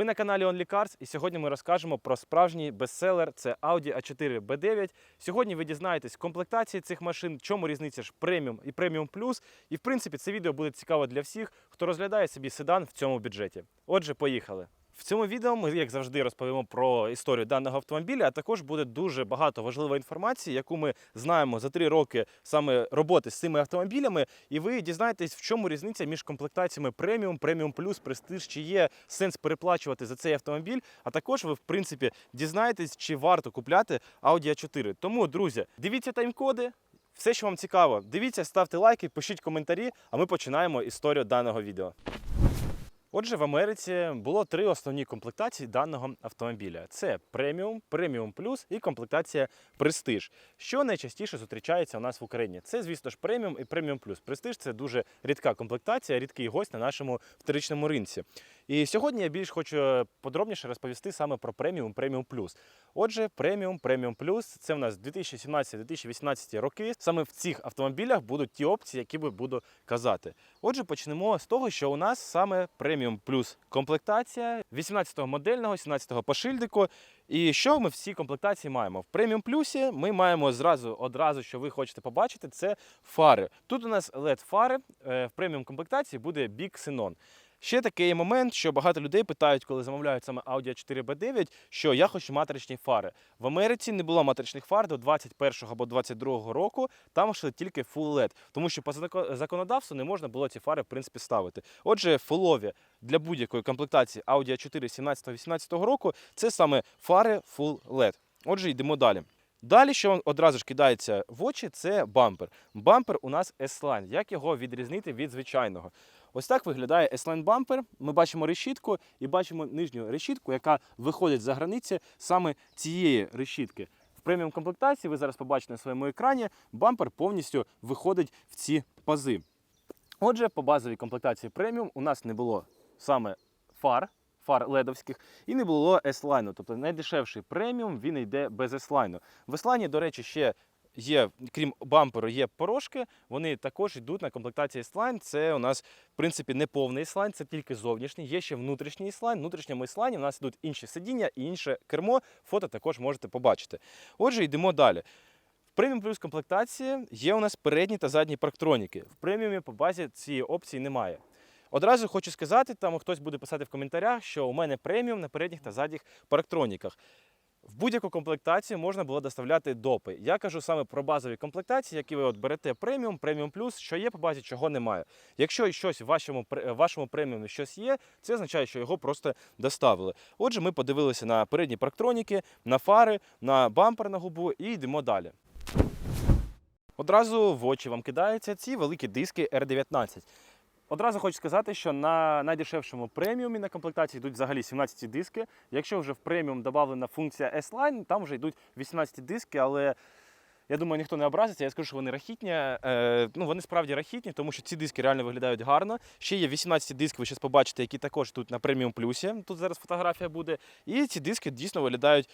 Ви на каналі Only Cars і сьогодні ми розкажемо про справжній бестселер. Це Audi A4 B9. Сьогодні ви дізнаєтесь комплектації цих машин, чому різниця ж преміум і преміум плюс. І в принципі це відео буде цікаво для всіх, хто розглядає собі седан в цьому бюджеті. Отже, поїхали. В цьому відео ми, як завжди, розповімо про історію даного автомобіля, а також буде дуже багато важливої інформації, яку ми знаємо за три роки саме роботи з цими автомобілями. І ви дізнаєтесь, в чому різниця між комплектаціями преміум, преміум плюс, престиж, чи є сенс переплачувати за цей автомобіль. А також ви, в принципі, дізнаєтесь, чи варто купляти Audi A4. Тому, друзі, дивіться тайм-коди. Все, що вам цікаво, дивіться, ставте лайки, пишіть коментарі, а ми починаємо історію даного відео. Отже, в Америці було три основні комплектації даного автомобіля: це преміум, преміум плюс і комплектація престиж. Що найчастіше зустрічається у нас в Україні? Це, звісно ж, преміум і преміум плюс. Престиж це дуже рідка комплектація, рідкий гость на нашому вторичному ринці. І сьогодні я більш хочу подробніше розповісти саме про преміум, преміум плюс. Отже, преміум, преміум плюс це в нас 2017-2018 роки. Саме в цих автомобілях будуть ті опції, які би буду казати. Отже, почнемо з того, що у нас саме преміум плюс комплектація 18-го модельного, 17-го по шильдику. І що ми в цій комплектації маємо? В преміум плюсі ми маємо зразу одразу, що ви хочете побачити, це фари. Тут у нас led фари е, в преміум комплектації буде бік Xenon. Ще такий момент, що багато людей питають, коли замовляють саме Audi A4 B9, що я хочу матричні фари. В Америці не було матричних фар до 21 або 22 року. Там йшли тільки Full LED, тому що по зако- законодавству не можна було ці фари в принципі ставити. Отже, фулові для будь-якої комплектації Audi A4 17-18 року це саме фари Full LED. Отже, йдемо далі. Далі, що одразу ж кидається в очі, це бампер. Бампер у нас S-Line. Як його відрізнити від звичайного? Ось так виглядає S-Line бампер. Ми бачимо решітку і бачимо нижню решітку, яка виходить за границі саме цієї решітки. В преміум комплектації ви зараз побачите на своєму екрані, бампер повністю виходить в ці пази. Отже, по базовій комплектації преміум у нас не було саме фар, фар ледовських, і не було S-Line. Тобто найдешевший преміум він йде без S-Line. В S-Line, до речі, ще є, крім бамперу, є порошки. Вони також йдуть на комплектації S-Line. Це у нас, в принципі, не повний S-Line, це тільки зовнішній. Є ще внутрішній S-Line. В внутрішньому S-Line у нас йдуть інші сидіння і інше кермо. Фото також можете побачити. Отже, йдемо далі. В преміум плюс комплектації є у нас передні та задні парктроніки. В преміумі по базі цієї опції немає. Одразу хочу сказати, там хтось буде писати в коментарях, що у мене преміум на передніх та задніх парктроніках. В будь-яку комплектацію можна було доставляти допи. Я кажу саме про базові комплектації, які ви от берете преміум, преміум плюс, що є по базі, чого немає. Якщо щось в вашому, вашому преміумі щось є, це означає, що його просто доставили. Отже, ми подивилися на передні парктроніки, на фари, на бампер на губу і йдемо далі. Одразу в очі вам кидаються ці великі диски R19. Одразу хочу сказати, що на найдешевшому преміумі на комплектації йдуть взагалі 17 диски. Якщо вже в преміум додана функція S-Line, там вже йдуть 18 диски, але я думаю, ніхто не образиться. Я скажу, що вони рахітні. Е, ну, вони справді рахітні, тому що ці диски реально виглядають гарно. Ще є 18 диски, ви зараз побачите, які також тут на преміум плюсі. Тут зараз фотографія буде. І ці диски дійсно виглядають.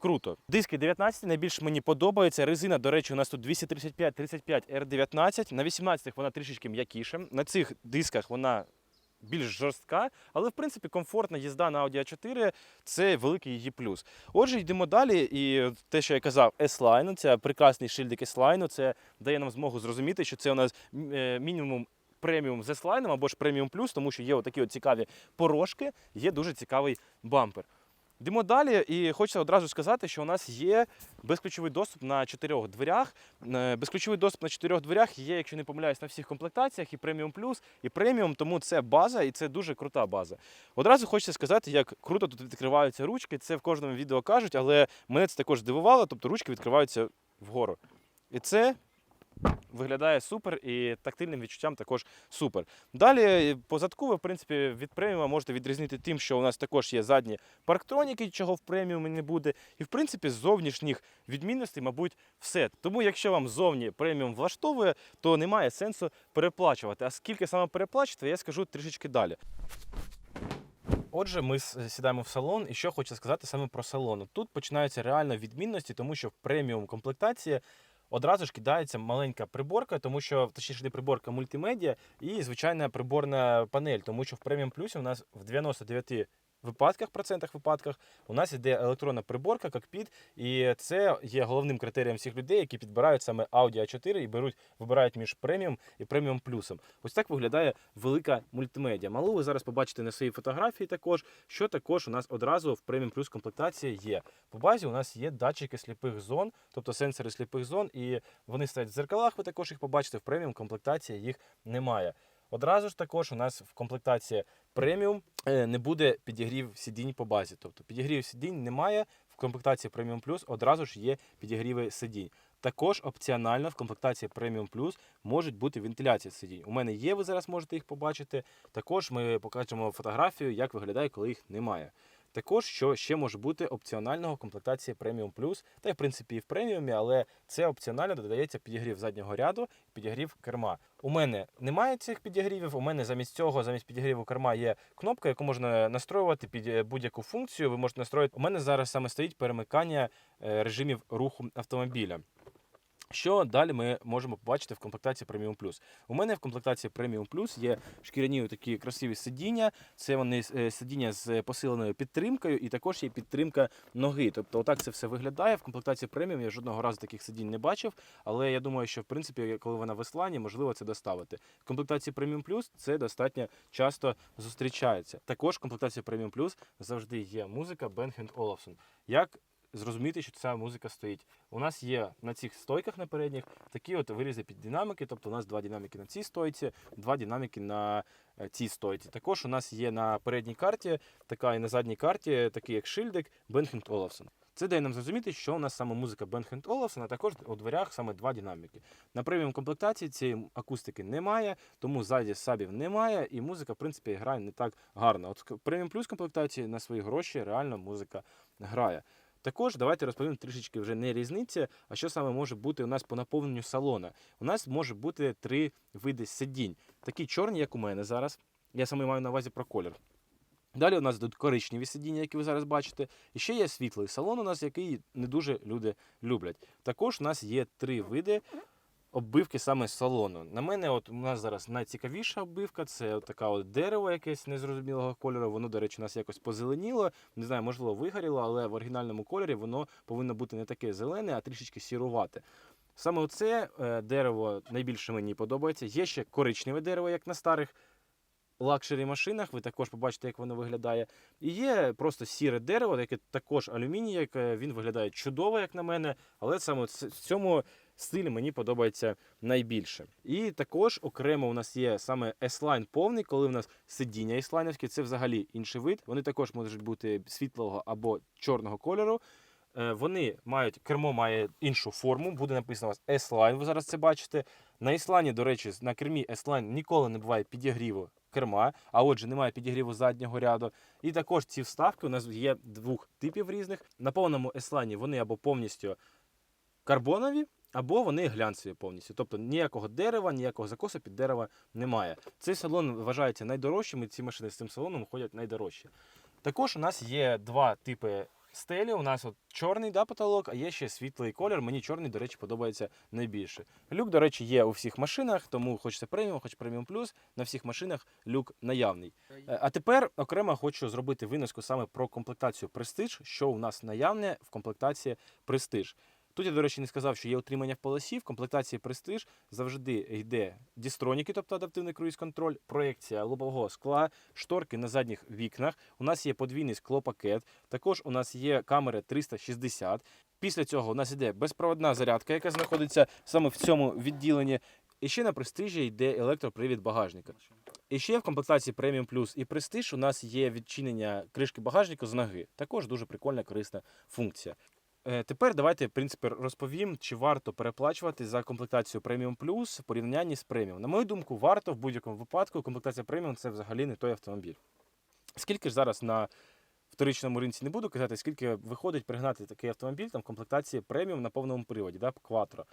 Круто. Диски 19 найбільш мені подобаються. Резина, до речі, у нас тут 235-35 R19. На 18-х вона трішечки м'якіша. На цих дисках вона більш жорстка, але в принципі комфортна їзда на Audi A4 це великий її плюс. Отже, йдемо далі. І те, що я казав, S-Line, це прекрасний шильдик S-Line, це дає нам змогу зрозуміти, що це у нас е, мінімум. Преміум з S-Line або ж преміум плюс, тому що є отакі от цікаві порошки, є дуже цікавий бампер. Йдемо далі, і хочеться одразу сказати, що у нас є безключовий доступ на чотирьох дверях. Е, Безключовий доступ на чотирьох дверях є, якщо не помиляюсь, на всіх комплектаціях, і преміум плюс, і преміум, тому це база, і це дуже крута база. Одразу хочеться сказати, як круто тут відкриваються ручки. Це в кожному відео кажуть, але мене це також здивувало, тобто ручки відкриваються вгору. І це виглядає супер і тактильним відчуттям також супер. Далі по задку ви, в принципі, від преміума можете відрізнити тим, що у нас також є задні парктроніки, чого в преміумі не буде. І в принципі з зовнішніх відмінностей, мабуть, все. Тому, якщо вам зовні преміум влаштовує, то немає сенсу переплачувати. А скільки саме переплачувати, я скажу трішечки далі. Отже, ми сідаємо в салон, і що хочу сказати саме про салон. Тут починаються реально відмінності, тому що преміум комплектації одразу ж кидається маленька приборка, тому що точніше не приборка мультимедіа і звичайна приборна панель, тому що в преміум плюсі у нас в 99 випадках, процентах випадках у нас іде електронна приборка, кокпіт, і це є головним критерієм всіх людей, які підбирають саме Audi A4 і беруть, вибирають між преміум і преміум плюсом. Ось так виглядає велика мультимедіа. Малу ви зараз побачите на своїй фотографії також, що також у нас одразу в преміум плюс комплектації є. По базі у нас є датчики сліпих зон, тобто сенсори сліпих зон, і вони стоять в зеркалах, ви також їх побачите, в преміум комплектації їх немає. Одразу ж також у нас в комплектації преміум е, не буде підігрів сидінь по базі. Тобто підігрів сидінь немає. В комплектації преміум плюс одразу ж є підігріви сидінь. Також опціонально в комплектації Premium Plus можуть бути вентиляції сидінь. У мене є, ви зараз можете їх побачити. Також ми покажемо фотографію, як виглядає, коли їх немає. Також, що ще може бути опціонального комплектації преміум плюс, та й в принципі і в преміумі, але це опціонально додається підігрів заднього ряду, підігрів керма. У мене немає цих підігрівів. У мене замість цього, замість підігріву керма є кнопка, яку можна настроювати під е, будь-яку функцію. Ви можете настроїти. У мене зараз саме стоїть перемикання е, режимів руху автомобіля. Що далі ми можемо побачити в комплектації Premium Plus? У мене в комплектації Premium Plus є шкіряні такі красиві сидіння. Це вони е, сидіння з посиленою підтримкою, і також є підтримка ноги. Тобто, отак це все виглядає. В комплектації Premium я жодного разу таких сидінь не бачив, але я думаю, що в принципі, коли вона в Іслані, можливо це доставити. В комплектації Premium Plus це достатньо часто зустрічається. Також в комплектації Premium Plus завжди є музика Bang Olufsen. Як зрозуміти, що ця музика стоїть. У нас є на цих стойках на передніх такі от вирізи під динамики, тобто у нас два динаміки на цій стойці, два динаміки на е, цій стойці. Також у нас є на передній карті, така і на задній карті, такий як шильдик Бенхенд Олафсон. Це дає нам зрозуміти, що у нас саме музика Бенхенд Олафсон, а також у дверях саме два динаміки. На преміум комплектації цієї акустики немає, тому ззаді сабів немає, і музика, в принципі, грає не так гарно. От преміум плюс комплектації на свої гроші реально музика грає. Також давайте розповім трішечки вже не різниця, а що саме може бути у нас по наповненню салона. У нас може бути три види сидінь. Такі чорні, як у мене зараз. Я саме маю на увазі про колір. Далі у нас йдуть коричневі сидіння, які ви зараз бачите. І ще є світлий салон, у нас, який не дуже люди люблять. Також у нас є три види оббивки саме з салону. На мене, от у нас зараз найцікавіша оббивка це от така от дерево якесь незрозумілого кольору. Воно, до речі, у нас якось позеленіло. Не знаю, можливо, вигоріло, але в оригінальному кольорі воно повинно бути не таке зелене, а трішечки сірувате. Саме оце е, дерево найбільше мені подобається. Є ще коричневе дерево, як на старих лакшері машинах. Ви також побачите, як воно виглядає. І є просто сіре дерево, яке також алюміній, яке він виглядає чудово, як на мене, але саме в цьому стилі мені подобається найбільше. І також окремо у нас є саме S-Line повний, коли в нас сидіння S-Line, це взагалі інший вид. Вони також можуть бути світлого або чорного кольору. Е, Вони мають кермо має іншу форму, буде написано у вас S-Line, ви зараз це бачите. На S-Line, до речі, на кермі S-Line ніколи не буває підігріву керма, а отже, немає підігріву заднього ряду. І також ці вставки у нас є двох типів різних. На повному S-Line вони або повністю карбонові, або вони глянцеві повністю. Тобто ніякого дерева, ніякого закосу під дерева немає. Цей салон вважається найдорожчим, і ці машини з цим салоном ходять найдорожчі. Також у нас є два типи стелі. У нас от чорний да, потолок, а є ще світлий колір. Мені чорний, до речі, подобається найбільше. Люк, до речі, є у всіх машинах, тому хоч це преміум, хоч преміум плюс. На всіх машинах люк наявний. Е, А тепер окремо хочу зробити виноску саме про комплектацію Prestige, що у нас наявне в комплектації Prestige. Тут я, до речі, не сказав, що є утримання в полосі. В комплектації Prestige завжди йде дістроніки, тобто адаптивний круїз-контроль, проекція лобового скла, шторки на задніх вікнах. У нас є подвійний склопакет. Також у нас є камери 360. Після цього у нас йде безпроводна зарядка, яка знаходиться саме в цьому відділенні. І ще на престижі йде електропривід багажника. І ще в комплектації Premium Plus і Prestige у нас є відчинення кришки багажника з ноги. Також дуже прикольна корисна функція. Е, Тепер давайте в принципі розповім, чи варто переплачувати за комплектацію Premium Plus в порівнянні з Premium. На мою думку, варто в будь-якому випадку. Комплектація Premium це взагалі не той автомобіль. Скільки ж зараз на вторичному ринці не буду казати, скільки виходить пригнати такий автомобіль там комплектації преміум на повному приводі, да, Quattro.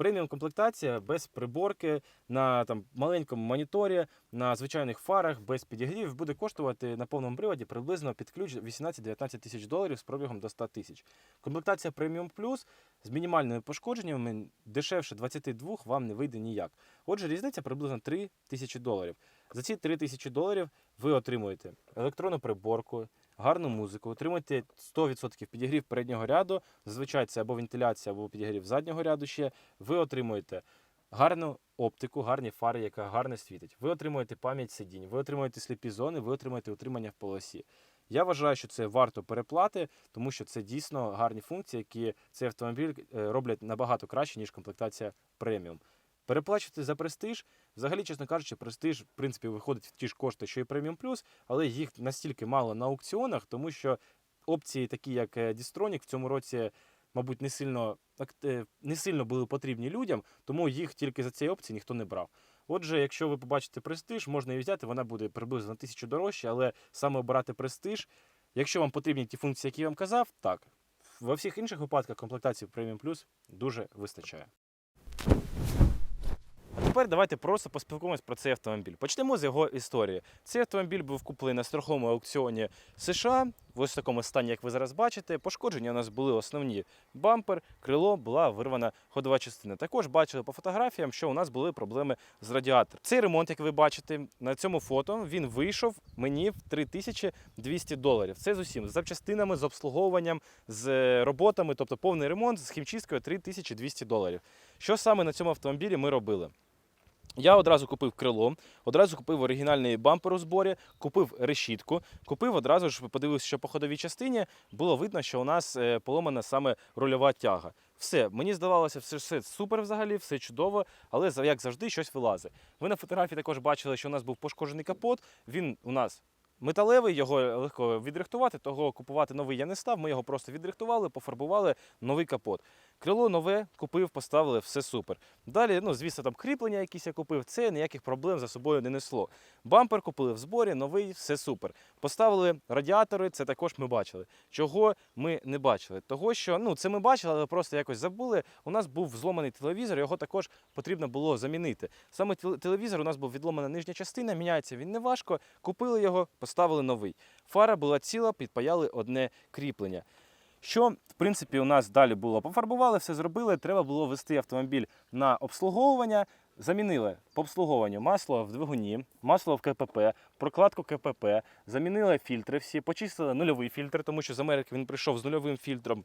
Преміум комплектація без приборки на там маленькому моніторі, на звичайних фарах, без підігрівів буде коштувати на повному приводі приблизно під ключ 18-19 тисяч доларів з пробігом до 100 тисяч. Комплектація Premium Plus з мінімальними пошкодженнями дешевше 22 вам не вийде ніяк. Отже, різниця приблизно 3 тисячі доларів. За ці 3 тисячі доларів ви отримуєте електронну приборку, гарну музику, отримуєте 100% підігрів переднього ряду. Зазвичай це або вентиляція, або підігрів заднього ряду ще. Ви отримуєте гарну оптику, гарні фари, яка гарно світить. Ви отримуєте пам'ять сидінь, ви отримуєте сліпі зони, ви отримуєте утримання в полосі. Я вважаю, що це варто переплати, тому що це дійсно гарні функції, які цей автомобіль е, роблять набагато краще, ніж комплектація преміум. Переплачувати за престиж, взагалі, чесно кажучи, престиж, в принципі, виходить в ті ж кошти, що і преміум плюс, але їх настільки мало на аукціонах, тому що опції, такі як е, Distronic, в цьому році, мабуть, не сильно, е, не сильно були потрібні людям, тому їх тільки за цієї опції ніхто не брав. Отже, якщо ви побачите престиж, можна її взяти, вона буде приблизно на тисячу дорожче, але саме обирати престиж, якщо вам потрібні ті функції, які я вам казав, так. Во всіх інших випадках комплектації преміум плюс дуже вистачає. Тепер давайте просто поспілкуємось про цей автомобіль. Почнемо з його історії. Цей автомобіль був куплений на страховому аукціоні США. В ось такому стані, як ви зараз бачите. Пошкодження у нас були основні бампер, крило, була вирвана ходова частина. Також бачили по фотографіям, що у нас були проблеми з радіатором. Цей ремонт, як ви бачите, на цьому фото він вийшов мені в 3200 доларів. Це з усім з запчастинами, з обслуговуванням, з е, роботами, тобто повний ремонт з хімчисткою 3200 доларів. Що саме на цьому автомобілі ми робили? Я одразу купив крило, одразу купив оригінальний бампер у зборі, купив решітку, купив одразу ж подивився, що по ходовій частині було видно, що у нас е, поломана саме рульова тяга. Все, мені здавалося, все, все супер взагалі, все чудово, але як завжди щось вилазить. Ви на фотографії також бачили, що у нас був пошкоджений капот. Він у нас металевий, його легко відрихтувати, того купувати новий я не став. Ми його просто відрихтували, пофарбували, новий капот. Крило нове, купив, поставили, все супер. Далі, ну, звісно, там кріплення якісь я купив, це ніяких проблем за собою не несло. Бампер купили в зборі, новий, все супер. Поставили радіатори, це також ми бачили. Чого ми не бачили? Того, що ну, це ми бачили, але просто якось забули. У нас був зломаний телевізор, його також потрібно було замінити. Саме телевізор у нас був відломана нижня частина, міняється він не важко. Купили його, новий. Фара була ціла, підпаяли одне кріплення. Що, в принципі, у нас далі було? Пофарбували, все зробили. Треба було вести автомобіль на обслуговування. Замінили по обслуговуванню масло в двигуні, масло в КПП, прокладку КПП, замінили фільтри всі, почистили нульовий фільтр, тому що з Америки він прийшов з нульовим фільтром.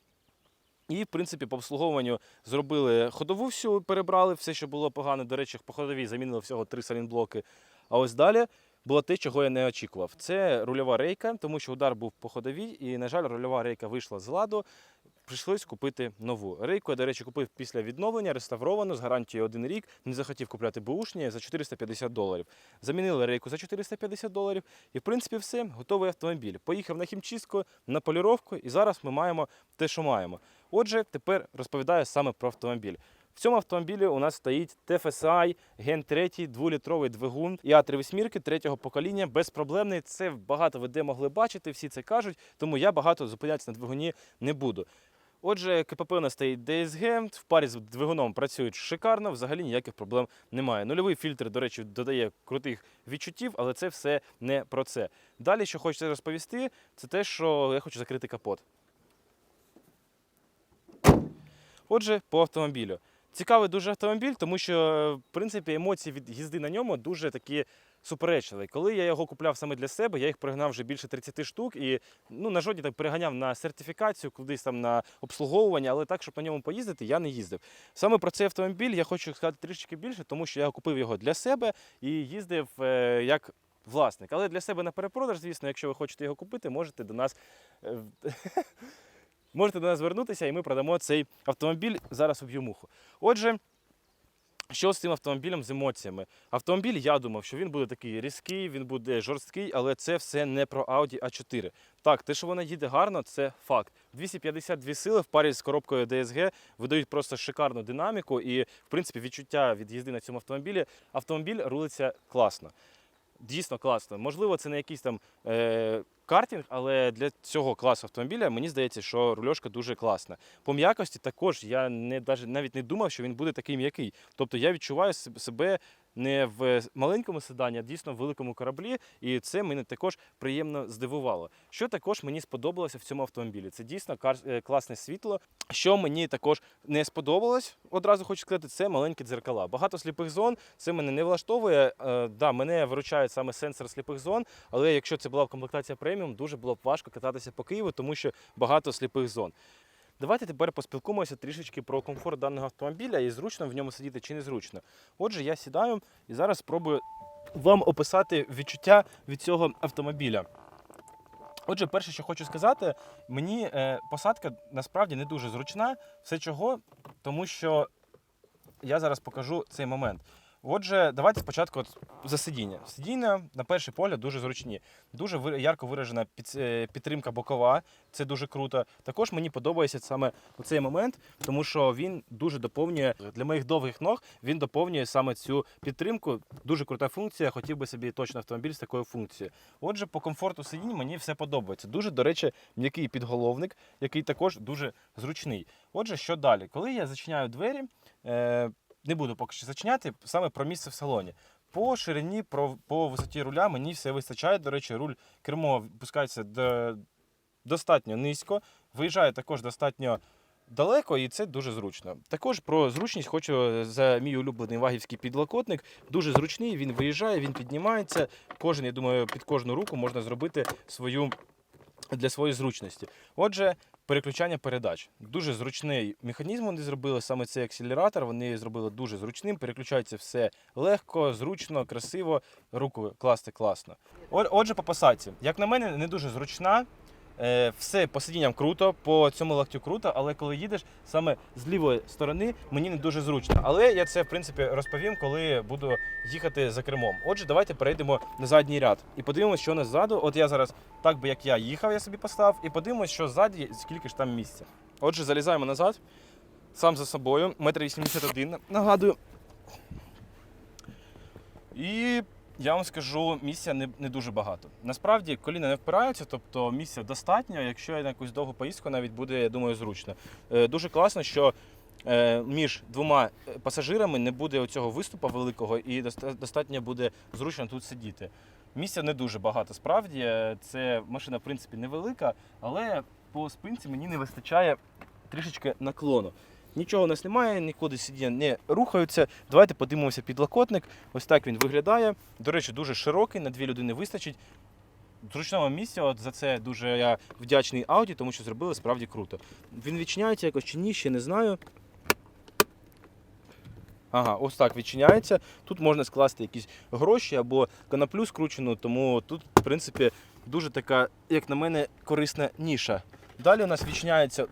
І, в принципі, по обслуговуванню зробили ходову всю, перебрали все, що було погано. До речі, по ходовій замінили всього три салінблоки. А ось далі було те, чого я не очікував. Це рульова рейка, тому що удар був по ходовій, і, на жаль, рульова рейка вийшла з ладу. Прийшлось купити нову. Рейку я, до речі, купив після відновлення, реставровану з гарантією один рік. Не захотів купляти бушні за 450 доларів. Замінили рейку за 450 доларів. І, в принципі, все, готовий автомобіль. Поїхав на хімчистку, на поліровку, і зараз ми маємо те, що маємо. Отже, тепер розповідаю саме про автомобіль. В цьому автомобілі у нас стоїть TFSI Gen 3 2-літровий двигун і А3 восьмірки третього покоління, безпроблемний. Це багато ви де могли бачити, всі це кажуть, тому я багато зупинятися на двигуні не буду. Отже, КПП у нас стоїть DSG, в парі з двигуном працюють шикарно, взагалі ніяких проблем немає. Нульовий фільтр, до речі, додає крутих відчуттів, але це все не про це. Далі, що хочеться розповісти, це те, що я хочу закрити капот. Отже, по автомобілю. Цікавий дуже автомобіль, тому що, в принципі, емоції від їзди на ньому дуже такі суперечливі. Коли я його купляв саме для себе, я їх пригнав вже більше 30 штук і ну, на жодні так переганяв на сертифікацію, кудись там на обслуговування, але так, щоб на ньому поїздити, я не їздив. Саме про цей автомобіль я хочу сказати трішки більше, тому що я купив його для себе і їздив е, як власник. Але для себе на перепродаж, звісно, якщо ви хочете його купити, можете до нас. Можете до нас звернутися, і ми продамо цей автомобіль. Зараз уб'ю муху. Отже, що з цим автомобілем з емоціями? Автомобіль, я думав, що він буде такий різкий, він буде жорсткий, але це все не про Audi A4. Так, те, що вона їде гарно, це факт. 252 сили в парі з коробкою DSG видають просто шикарну динаміку і, в принципі, відчуття від їзди на цьому автомобілі. Автомобіль рулиться класно. Дійсно класно. Можливо, це не якийсь там е, картинг, але для цього класу автомобіля мені здається, що рульошка дуже класна. По м'якості також я не, навіть не думав, що він буде такий м'який. Тобто я відчуваю себе не в маленькому седані, а дійсно в великому кораблі. І це мене також приємно здивувало. Що також мені сподобалося в цьому автомобілі? Це дійсно е, класне світло. Що мені також не сподобалось, одразу хочу сказати, це маленькі дзеркала. Багато сліпих зон, це мене не влаштовує. Е, да, мене виручає саме сенсор сліпих зон, але якщо це була комплектація преміум, дуже було б важко кататися по Києву, тому що багато сліпих зон. Давайте тепер поспілкуємося трішечки про комфорт даного автомобіля і зручно в ньому сидіти чи незручно. Отже, я сідаю і зараз спробую вам описати відчуття від цього автомобіля. Отже, перше, що хочу сказати, мені е, посадка насправді не дуже зручна. Все чого? Тому що я зараз покажу цей момент. Отже, давайте спочатку от за сидіння. Сидіння, на перший погляд, дуже зручні. Дуже ярко виражена е, підтримка бокова, це дуже круто. Також мені подобається саме цей момент, тому що він дуже доповнює для моїх довгих ног. Він доповнює саме цю підтримку. Дуже крута функція. Хотів би собі точно автомобіль з такою функцією. Отже, по комфорту сидінь мені все подобається. Дуже, до речі, м'який підголовник, який також дуже зручний. Отже, що далі? Коли я зачиняю двері, е, не буду поки що зачиняти, саме про місце в салоні. По ширині, про, по висоті руля мені все вистачає. До речі, руль кермо пускається до, достатньо низько, виїжджає також достатньо далеко, і це дуже зручно. Також про зручність хочу за мій улюблений вагівський підлокотник. Дуже зручний, він виїжджає, він піднімається. Кожен, я думаю, під кожну руку можна зробити свою для своєї зручності. Отже, переключання передач. Дуже зручний механізм вони зробили, саме цей акселератор. Вони зробили дуже зручним. Переключається все легко, зручно, красиво. Руку класти класно. Отже, по посадці. Як на мене, не дуже зручна. Е, Все по сидінням круто, по цьому локтю круто, але коли їдеш саме з лівої сторони, мені не дуже зручно. Але я це в принципі розповім, коли буду їхати за кермом. Отже, давайте перейдемо на задній ряд і подивимося, що у нас ззаду. От я зараз так би як я їхав, я собі поставив, і подивимось, що ззаді, скільки ж там місця. Отже, залізаємо назад, сам за собою, метр вісімдесят один, нагадую. І я вам скажу, місця не, не дуже багато. Насправді коліна не впираються, тобто місця достатньо. Якщо я на якусь довгу поїздку, навіть буде, я думаю, зручно. Е, дуже класно, що е, між двома е, пасажирами не буде оцього виступу великого і достатньо буде зручно тут сидіти. Місця не дуже багато справді. Е, Це машина, в принципі, невелика, але по спинці мені не вистачає трішечки наклону. Нічого у нас немає, нікуди сидіння не рухаються. Давайте подивимося підлокотник. Ось так він виглядає. До речі, дуже широкий, на дві людини вистачить. Зручного місця, от за це дуже я вдячний Audi, тому що зробили справді круто. Він відчиняється якось чи ні, ще не знаю. Ага, ось так відчиняється. Тут можна скласти якісь гроші або коноплю скручену, тому тут, в принципі, дуже така, як на мене, корисна ніша. Далі у нас відчиняється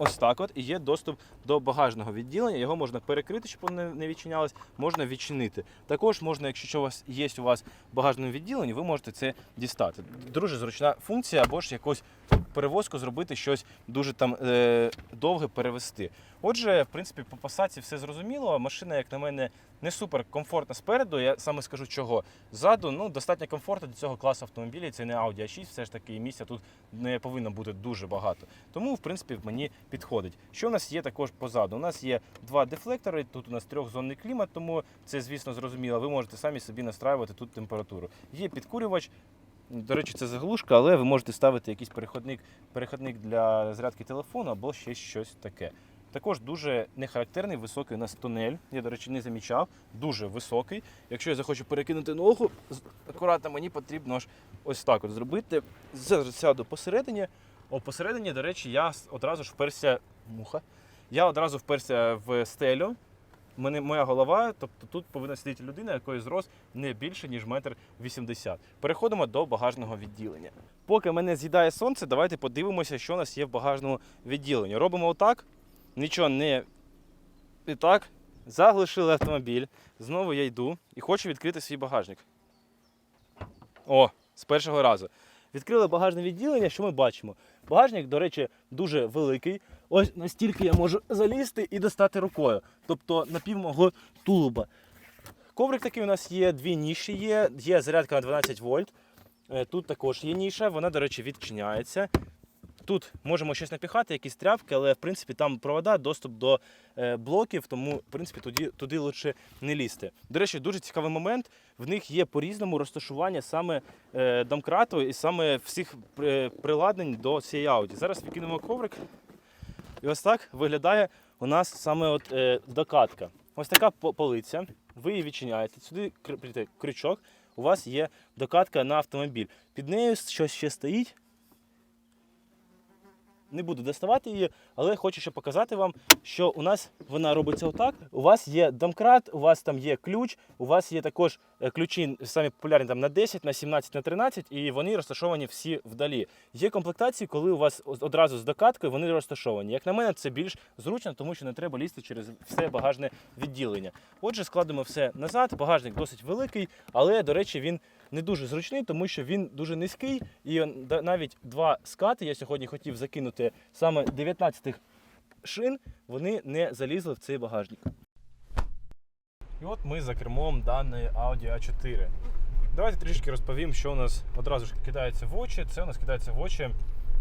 ось так от є доступ до багажного відділення. Його можна перекрити, щоб воно не- відчинялось, можна відчинити. Також можна, якщо у вас є у вас багажне відділенні, ви можете це дістати. Дуже зручна функція, або ж якусь перевозку зробити щось дуже там е, довге перевести. Отже, в принципі, по посадці все зрозуміло. Машина, як на мене, не супер комфортна спереду. Я саме скажу чого. Ззаду ну, достатньо комфортно до цього класу автомобілів. Це не Audi A6, все ж таки і місця тут не повинно бути дуже багато. Тому, в принципі, мені підходить. Що у нас є також позаду? У нас є два дефлектори, тут у нас трьохзонний клімат, тому це, звісно, зрозуміло. Ви можете самі собі настраювати тут температуру. Є підкурювач. До речі, це заглушка, але ви можете ставити якийсь переходник, переходник для зарядки телефону або ще щось таке. Також дуже нехарактерний високий у нас тунель. Я, до речі, не замічав. Дуже високий. Якщо я захочу перекинути ногу, акуратно мені потрібно аж ось так от зробити. Зараз сяду посередині. О, посередині, до речі, я одразу ж вперся. Муха. Я одразу вперся в стелю. Мене, моя голова, тобто тут повинна сидіти людина, якої зрос не більше, ніж метр вісімдесят. Переходимо до багажного відділення. Поки мене з'їдає сонце, давайте подивимося, що у нас є в багажному відділенні. Робимо отак, нічого не і так. Заглушили автомобіль. Знову я йду і хочу відкрити свій багажник. О, з першого разу. Відкрили багажне відділення, що ми бачимо? Багажник, до речі, дуже великий. Ось настільки я можу залізти і достати рукою. Тобто на пів мого тулуба. Коврик такий у нас є, дві ніші є, є зарядка на 12 вольт. Е, Тут також є ніша, вона, до речі, відчиняється. тут можемо щось напіхати, якісь тряпки, але в принципі там провода, доступ до е, блоків, тому в принципі туди, туди лучше не лізти. До речі, дуже цікавий момент. В них є по-різному розташування саме е, домкрату і саме всіх при- приладнань до цієї ауді. Зараз викинемо коврик. І ось так виглядає у нас саме от, е, докатка. Ось така полиця. Ви її відчиняєте. Сюди крючок. У вас є докатка на автомобіль. Під нею щось ще стоїть. Не буду доставати її, але хочу ще показати вам, що у нас вона робиться отак. У вас є домкрат, у вас там є ключ, у вас є також е, ключі самі популярні там на 10, на 17, на 13, і вони розташовані всі вдалі. Є комплектації, коли у вас одразу з докаткою вони розташовані. Як на мене, це більш зручно, тому що не треба лізти через все багажне відділення. Отже, складемо все назад. Багажник досить великий, але, до речі, він не дуже зручний, тому що він дуже низький. І навіть два скати я сьогодні хотів закинути саме 19-х шин, вони не залізли в цей багажник. І от ми за кермом даної Audi A4. Давайте трішки розповім, що у нас одразу ж кидається в очі. Це у нас кидається в очі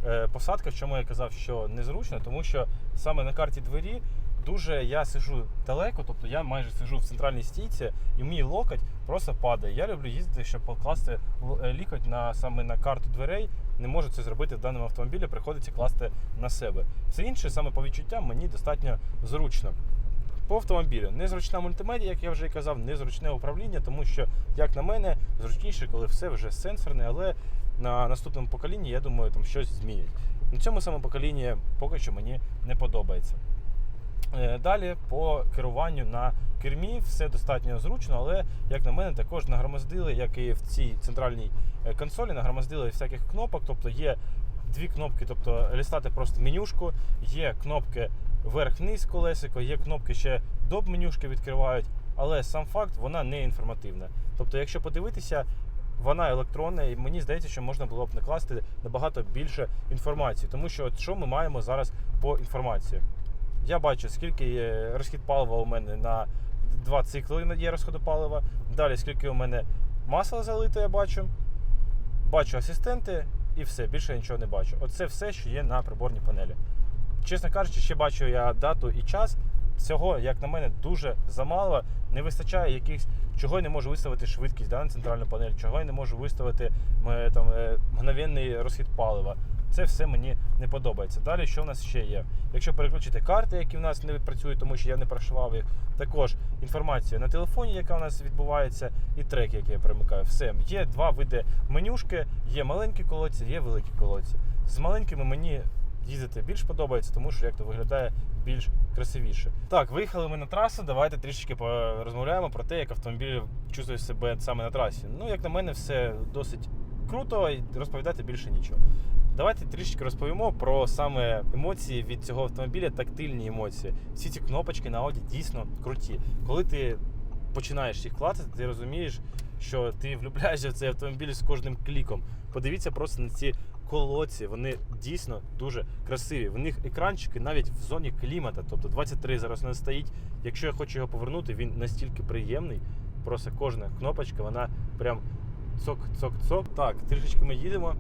е, посадка, в чому я казав, що незручно, тому що саме на карті двері дуже я сижу далеко, тобто я майже сижу в центральній стійці, і мій локоть просто падає. Я люблю їздити, щоб покласти е, лікоть на саме на карту дверей. Не можу це зробити в даному автомобілі, приходиться класти на себе. Все інше, саме по відчуттям, мені достатньо зручно. По автомобілю незручна мультимедія, як я вже і казав, незручне управління, тому що, як на мене, зручніше, коли все вже сенсорне, але на наступному поколінні, я думаю, там щось змінять. На цьому саме поколінні поки що мені не подобається. Е, Далі по керуванню на кермі все достатньо зручно, але, як на мене, також нагромоздили, як і в цій центральній е, консолі, нагромоздили всяких кнопок. Тобто є дві кнопки, тобто лістати просто менюшку, є кнопки вверх-вниз колесико, є кнопки ще доп менюшки відкривають, але сам факт вона не інформативна. Тобто, якщо подивитися, вона електронна, і мені здається, що можна було б накласти набагато більше інформації, тому що от що ми маємо зараз по інформації. Я бачу, скільки є розхід палива у мене на два цикли є розходу палива. Далі скільки у мене масла залито, я бачу. Бачу асистенти і все, більше я нічого не бачу. Оце все, що є на приборній панелі. Чесно кажучи, ще бачу я дату і час. Цього, як на мене, дуже замало. Не вистачає якихось, чого я не можу виставити швидкість да, на центральну панель, чого я не можу виставити е, там, е, мгновенний розхід палива. Це все мені не подобається. Далі, що в нас ще є? Якщо переключити карти, які в нас не працюють, тому що я не прошивав їх, також інформація на телефоні, яка у нас відбувається, і трек, який я перемикаю. Все. Є два види менюшки, є маленькі колодці, є великі колодці. З маленькими мені їздити більш подобається, тому що як то виглядає більш красивіше. Так, виїхали ми на трасу. Давайте трішечки порозмовляємо про те, як автомобіль чувствує себе саме на трасі. Ну, як на мене, все досить круто і розповідати більше нічого. Давайте трішечки розповімо про саме емоції від цього автомобіля, тактильні емоції. Всі ці кнопочки на Audi дійсно круті. Коли ти починаєш їх клацати, ти розумієш, що ти влюбляєшся в цей автомобіль з кожним кліком. Подивіться просто на ці колодці, вони дійсно дуже красиві. В них екранчики навіть в зоні клімата, тобто 23 зараз не стоїть. Якщо я хочу його повернути, він настільки приємний. Просто кожна кнопочка, вона прям цок-цок-цок. Так, трішечки ми їдемо.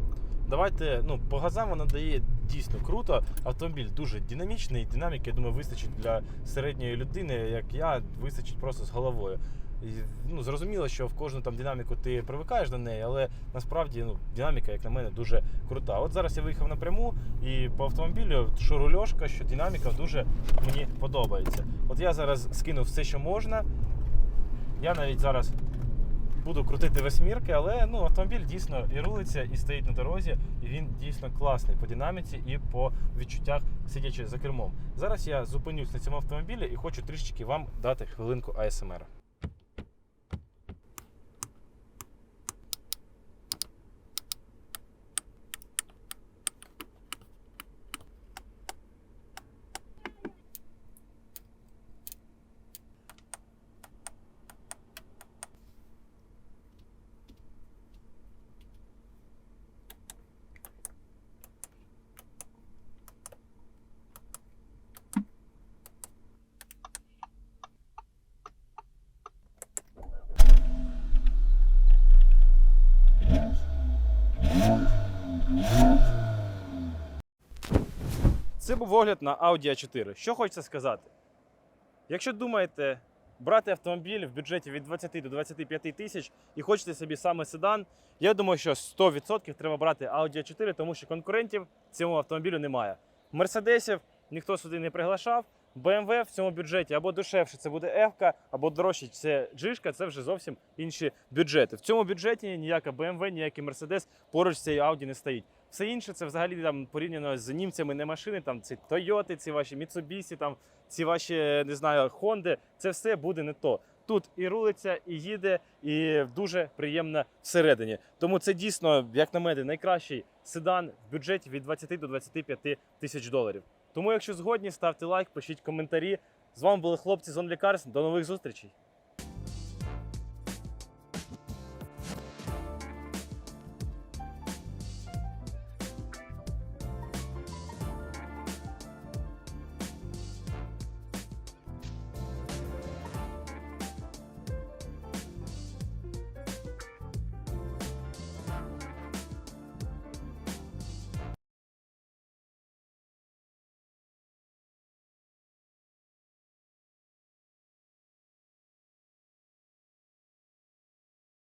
Давайте, ну, по газам вона дає дійсно круто. Автомобіль дуже динамічний, динаміки, я думаю, вистачить для середньої людини, як я, вистачить просто з головою. І, ну, зрозуміло, що в кожну там динаміку ти привикаєш до неї, але насправді ну, динаміка, як на мене, дуже крута. От зараз я виїхав напряму і по автомобілю, що рульошка, що динаміка дуже мені подобається. От я зараз скинув все, що можна. Я навіть зараз буду крутити восьмірки, але ну, автомобіль дійсно і рулиться, і стоїть на дорозі, і він дійсно класний по динаміці і по відчуттях, сидячи за кермом. Зараз я зупинюсь на цьому автомобілі і хочу трішечки вам дати хвилинку АСМР. Це був огляд на Audi A4. Що хочеться сказати? Якщо думаєте брати автомобіль в бюджеті від 20 до 25 тисяч і хочете собі саме седан, я думаю, що 100% треба брати Audi A4, тому що конкурентів цьому автомобілю немає. Мерседесів ніхто сюди не приглашав. BMW в цьому бюджеті або дешевше це буде F, або дорожче це G, це вже зовсім інші бюджети. В цьому бюджеті ніяка BMW, ніякий Mercedes поруч з цією Audi не стоїть. Все інше це взагалі там порівняно з німцями не машини, там ці Toyota, ці ваші Mitsubishi, там ці ваші не знаю, Honda, це все буде не то. Тут і рулиться, і їде, і дуже приємно всередині. Тому це дійсно, як на мене, найкращий седан в бюджеті від 20 до 25 тисяч доларів. Тому, якщо згодні, ставте лайк, пишіть коментарі. З вами були хлопці з OnlyCars. До нових зустрічей!